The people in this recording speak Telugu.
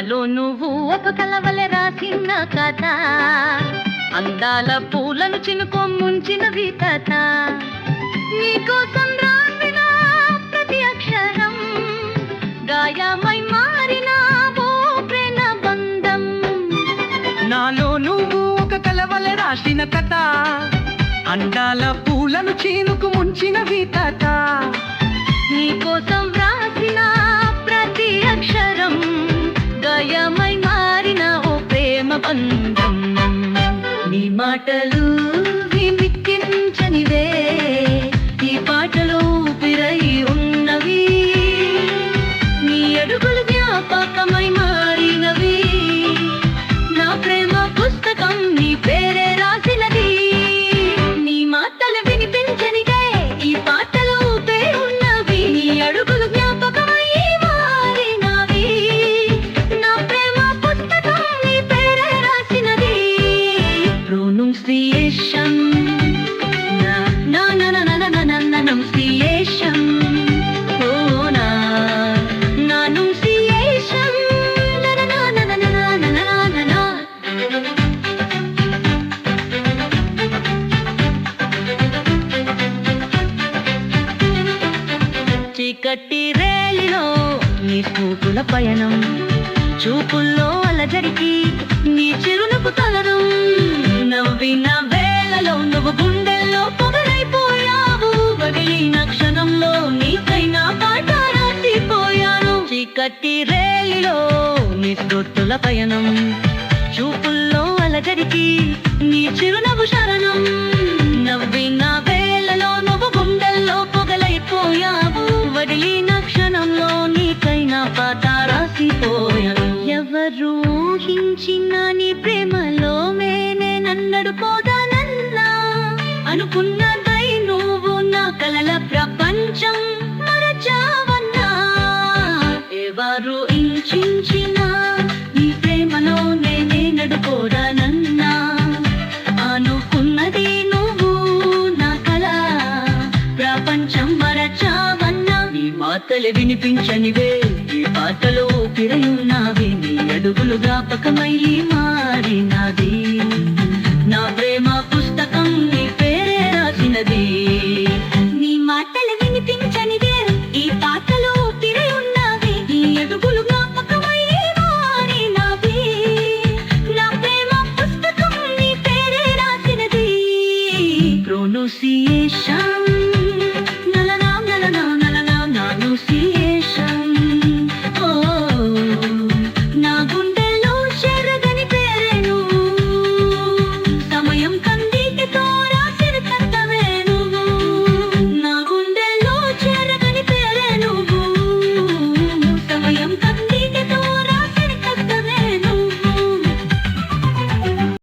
కథలో నువ్వు ఒక కలవలె రాసిన కథ. అందాల పూలను చినుకో ముంచిన కథ నీకోసం రాసిన ప్రతి అక్షరం గాయమై మారిన ఓ ప్రేమ బంధం నాలో నువ్వు ఒక కలవల రాసిన కథ. అందాల పూలను చీనుకు ముంచిన గాయమై మారిన ఓ ప్రేమ బంధం. నీ మాటలు విమిక్కించనివే ఈ పాటలు ఊపిరై ఉన్నవి. నీ అడుగులు జ్ఞాపకమై చీకటి రేలిలో నీ స్ఫూటుల పయనం చూపుల్లో అలజడికి నీ చిరునకు తలరం నవ్విన వేళలో నువ్వు గుండె కట్టి రేలిలో నీ స్ఫూర్తుల పయనం. చూపుల్లో అలజడికి నీ చిరునవ్వు శరణం. నవ్విన వేళలో నువ్వు గుండెల్లో పొగలైపోయావు. వదిలిన క్షణంలో నీకైనా పాత రాసిపోయాను ఎవరు ఊహించిన నీ ప్రేమలో మేనే నన్నడు పోదానన్నా. అనుకున్నదై నువ్వు నా కలల ప్రపంచం. ఇంచిన నీ ప్రేమలో నేనే నడుకోదానన్నా అనుకున్నది నువ్వు నా కల. ప్రపంచం మరచావన్నా నీ మాటలు వినిపించనివే. ఈ పాటలో పిరయున్నావి నీ అడుగులు జ్ఞాపకమై మారినది.